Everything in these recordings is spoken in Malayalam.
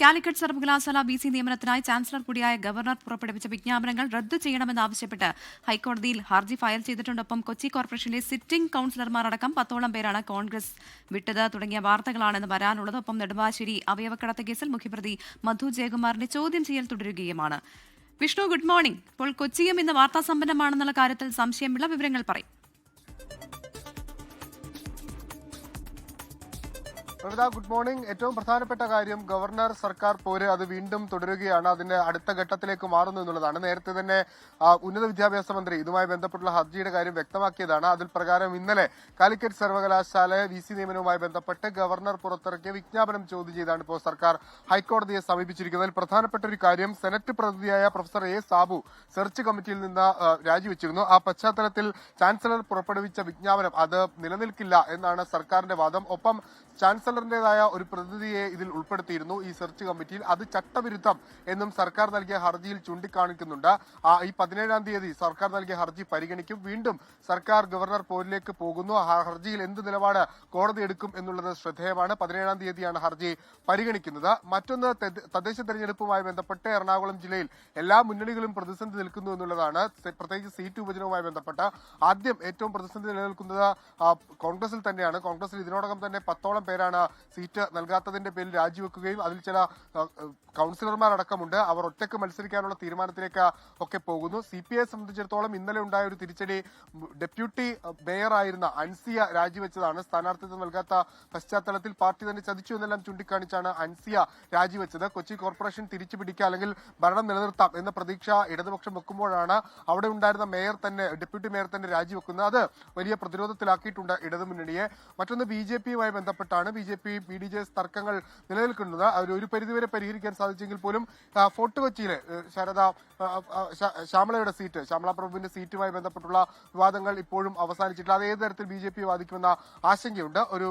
കാലിക്കറ്റ് സർവകലാശാല ബി സി നിയമനത്തിനായി ചാൻസലർ കൂടിയായ ഗവർണർ പുറപ്പെടുവിച്ച വിജ്ഞാപനങ്ങൾ റദ്ദു ചെയ്യണമെന്നാവശ്യപ്പെട്ട് ഹൈക്കോടതിയിൽ ഹർജി ഫയൽ ചെയ്തിട്ടുണ്ടൊപ്പം കൊച്ചി കോർപ്പറേഷനിലെ സിറ്റിംഗ് കൌൺസിലർമാരടക്കം പത്തോളം പേരാണ് കോൺഗ്രസ് വിട്ടത്. തുടങ്ങിയ വാർത്തകളാണെന്ന് വരാനുള്ളത്. ഒപ്പം നെടുമ്പാശ്ശേരി അവയവക്കടത്ത് കേസിൽ മുഖ്യപ്രതി മധു ജയകുമാറിന്റെ ചോദ്യം ചെയ്യൽ തുടരുകയുമാണ്. വിഷ്ണു ഗുഡ് മോർണിംഗ് ഇപ്പോൾ കൊച്ചിയും ഇന്ന് വാർത്താസമ്പന്നമാണെന്നുള്ള കാര്യത്തിൽ സംശയമുള്ള വിവരങ്ങൾ പറയും. Pravitha good morning. ഏറ്റവും പ്രധാനപ്പെട്ട കാര്യം ഗവർണർ സർക്കാർ പോര് അത് വീണ്ടും തുടരുകയാണ്. അതിന്റെ അടുത്ത ഘട്ടത്തിലേക്ക് മാറുന്നു എന്നുള്ളതാണ്. നേരത്തെ തന്നെ ഉന്നത വിദ്യാഭ്യാസ മന്ത്രി ഇതുമായി ബന്ധപ്പെട്ടുള്ള ഹർജിയുടെ കാര്യം വ്യക്തമാക്കിയതാണ്. അതിൽ പ്രകാരം ഇന്നലെ കാലിക്കറ്റ് സർവകലാശാല വി സി നിയമനവുമായി ബന്ധപ്പെട്ട് ഗവർണർ പുറത്തിറക്കിയ വിജ്ഞാപനം ചോദ്യം ചെയ്താണ് ഇപ്പോൾ സർക്കാർ ഹൈക്കോടതിയെ സമീപിച്ചിരിക്കുന്നത്. അതിൽ പ്രധാനപ്പെട്ട ഒരു കാര്യം സെനറ്റ് പ്രതിനിധിയായ പ്രൊഫസർ എ സാബു സെർച്ച് കമ്മിറ്റിയിൽ നിന്ന് രാജിവെച്ചിരുന്നു. ആ പശ്ചാത്തലത്തിൽ ചാൻസലർ പുറപ്പെടുവിച്ച വിജ്ഞാപനം അത് നിലനിൽക്കില്ല എന്നാണ് സർക്കാരിന്റെ വാദം. ഒപ്പം ചാൻസലറിന്റേതായ ഒരു പ്രതിനിധിയെ ഇതിൽ ഉൾപ്പെടുത്തിയിരുന്നു ഈ സെർച്ച് കമ്മിറ്റിയിൽ. അത് ചട്ടവിരുദ്ധം എന്നും സർക്കാർ നൽകിയ ഹർജിയിൽ ചൂണ്ടിക്കാണിക്കുന്നുണ്ട്. ഈ പതിനേഴാം തീയതി സർക്കാർ നൽകിയ ഹർജി പരിഗണിക്കും. വീണ്ടും സർക്കാർ ഗവർണർ പോരിലേക്ക് പോകുന്നു. ഹർജിയിൽ എന്ത് നിലപാട് കോടതി എടുക്കും എന്നുള്ളത് ശ്രദ്ധേയമാണ്. പതിനേഴാം തീയതിയാണ് ഹർജി പരിഗണിക്കുന്നത്. മറ്റൊന്ന് തദ്ദേശ തെരഞ്ഞെടുപ്പുമായി ബന്ധപ്പെട്ട് എറണാകുളം ജില്ലയിൽ എല്ലാ മുന്നണികളും പ്രതിസന്ധി നിൽക്കുന്നു എന്നുള്ളതാണ്. പ്രത്യേകിച്ച് സീറ്റ് വിഭജനവുമായി ബന്ധപ്പെട്ട് ആദ്യം ഏറ്റവും പ്രതിസന്ധി നിലനിൽക്കുന്നത് കോൺഗ്രസിൽ തന്നെയാണ്. കോൺഗ്രസിൽ ഇതിനോടകം തന്നെ പത്തോളം പേരാണ് സീറ്റ് നൽകാത്തതിന്റെ പേരിൽ രാജിവെക്കുകയും അതിൽ ചില കൗൺസിലർമാരടക്കമുണ്ട്. അവർ ഒറ്റയ്ക്ക് മത്സരിക്കാനുള്ള തീരുമാനത്തിലേക്ക് ഒക്കെ പോകുന്നു. സി പി ഐ സംബന്ധിച്ചിടത്തോളം ഇന്നലെ ഉണ്ടായ ഒരു തിരിച്ചടി ഡെപ്യൂട്ടി മേയർ ആയിരുന്ന അൻസിയ രാജിവെച്ചതാണ്. സ്ഥാനാർത്ഥിത്വം നൽകാത്ത പശ്ചാത്തലത്തിൽ പാർട്ടി തന്നെ ചതിച്ചു എന്നെല്ലാം ചൂണ്ടിക്കാണിച്ചാണ് അൻസിയ രാജിവെച്ചത്. കൊച്ചി കോർപ്പറേഷൻ തിരിച്ചു പിടിക്കുക അല്ലെങ്കിൽ ഭരണം നിലനിർത്താം എന്ന പ്രതീക്ഷ ഇടതുപക്ഷം വെക്കുമ്പോഴാണ് അവിടെ ഉണ്ടായിരുന്ന മേയർ തന്നെ ഡെപ്യൂട്ടി മേയർ തന്നെ രാജിവെക്കുന്നത്. അത് വലിയ പ്രതിരോധത്തിലാക്കിയിട്ടുണ്ട് ഇടതുമുന്നണിയെ. മറ്റൊന്ന് ബി ജെ പിയുമായി ബന്ധപ്പെട്ടാണ് B J P B D J S തർക്കങ്ങൾ നിലനിൽക്കുന്നത്. അവർ ഒരു പരിധിവരെ പരിഹരിക്കാൻ സാധിച്ചെങ്കിൽ പോലും ഫോർട്ട് കൊച്ചിയിലെ ശാരദ ശ്യാമളയുടെ സീറ്റ് ശ്യാമള പ്രഭുവിന്റെ സീറ്റുമായി ബന്ധപ്പെട്ടുള്ള വിവാദങ്ങൾ ഇപ്പോഴും അവസാനിച്ചിട്ടില്ല. അത് ഏത് തരത്തിൽ ബി ജെ പി വാദിക്കുമെന്ന ആശങ്കയുണ്ട്. ഒരു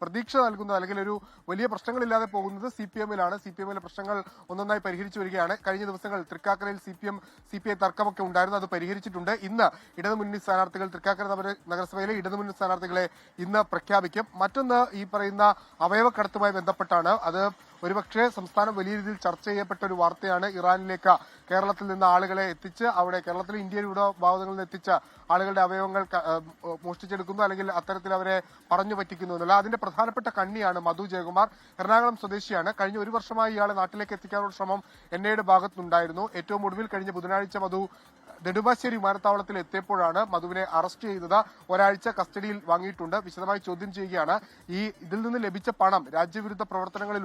പ്രതീക്ഷ നൽകുന്ന അല്ലെങ്കിൽ ഒരു വലിയ പ്രശ്നങ്ങളില്ലാതെ പോകുന്നത് സി പി എമ്മിലാണ്. സി പി എമ്മിലെ പ്രശ്നങ്ങൾ ഒന്നൊന്നായി പരിഹരിച്ചു വരികയാണ്. കഴിഞ്ഞ ദിവസങ്ങൾ തൃക്കാക്കരയിൽ C P M C P I തർക്കമൊക്കെ ഉണ്ടായിരുന്നു. അത് പരിഹരിച്ചിട്ടുണ്ട്. ഇന്ന് ഇടതുമുന്നണി സ്ഥാനാർത്ഥികൾ തൃക്കാക്കര നഗരസഭയിലെ ഇടതുമുന്നണി സ്ഥാനാർത്ഥികളെ ഇന്ന് പ്രഖ്യാപിക്കും. മറ്റൊന്ന് ഈ പറയുന്ന അവയവക്കടത്തുമായി ബന്ധപ്പെട്ടാണ് അത് ഒരുപക്ഷെ സംസ്ഥാനം വലിയ രീതിയിൽ ചർച്ച ചെയ്യപ്പെട്ട ഒരു വാർത്തയാണ് ഇറാനിലേക്ക് കേരളത്തിൽ നിന്ന് ആളുകളെ എത്തിച്ച് അവിടെ കേരളത്തിലെ ഇന്ത്യൻ വിഭാഗങ്ങളിൽ നിന്ന് എത്തിച്ച ആളുകളുടെ അവയവങ്ങൾ മോഷ്ടിച്ചെടുക്കുന്നു അല്ലെങ്കിൽ അത്തരത്തിൽ അവരെ പറഞ്ഞു പറ്റിക്കുന്നു എന്നല്ല അതിന്റെ പ്രധാനപ്പെട്ട കണ്ണിയാണ് മധു ജയകുമാർ. എറണാകുളം സ്വദേശിയാണ്. കഴിഞ്ഞ ഒരു വർഷമായി ഇയാളെ നാട്ടിലേക്ക് എത്തിക്കാനുള്ള ശ്രമം എന്നയുടെ ഭാഗത്തുനിന്നുണ്ടായിരുന്നു. ഏറ്റവും ഒടുവിൽ കഴിഞ്ഞ ബുധനാഴ്ച മധു നെടുമ്പാശ്ശേരി വിമാനത്താവളത്തിൽ എത്തിയപ്പോഴാണ് മധുവിനെ അറസ്റ്റ് ചെയ്തത്. ഒരാഴ്ച കസ്റ്റഡിയിൽ വാങ്ങിയിട്ടുണ്ട്. വിശദമായി ചോദ്യം ചെയ്യുകയാണ്. ഈ ഇതിൽ നിന്ന് ലഭിച്ച പണം രാജ്യവിരുദ്ധ പ്രവർത്തനങ്ങളിൽ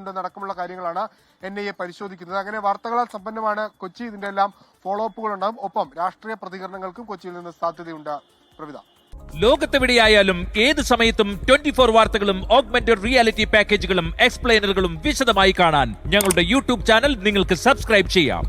ഉപയോഗിച്ചിട്ടുണ്ടെന്നടക്കമുള്ള കാര്യങ്ങളാണ് എൻ ഐ എ പരിശോധിക്കുന്നത്. അങ്ങനെ വാർത്തകളാൽ സമ്പന്നമാണ് കൊച്ചി. ഇതിന്റെ എല്ലാം ഫോളോ അപ്പുകൾ ഉണ്ടാകും ഒപ്പം രാഷ്ട്രീയ പ്രതികരണങ്ങൾക്കും കൊച്ചിയിൽ നിന്ന് സാധ്യതയുണ്ട്. പ്രവിത. ലോകത്തെവിടെയായാലും ഏത് സമയത്തും ട്വന്റി ഫോർ വാർത്തകളും ഓഗ്മെന്റഡ് റിയാലിറ്റി പാക്കേജുകളും എക്സ്പ്ലെയിനറുകളും വിശദമായി കാണാൻ ഞങ്ങളുടെ യൂട്യൂബ് ചാനൽ നിങ്ങൾക്ക് സബ്സ്ക്രൈബ് ചെയ്യാം.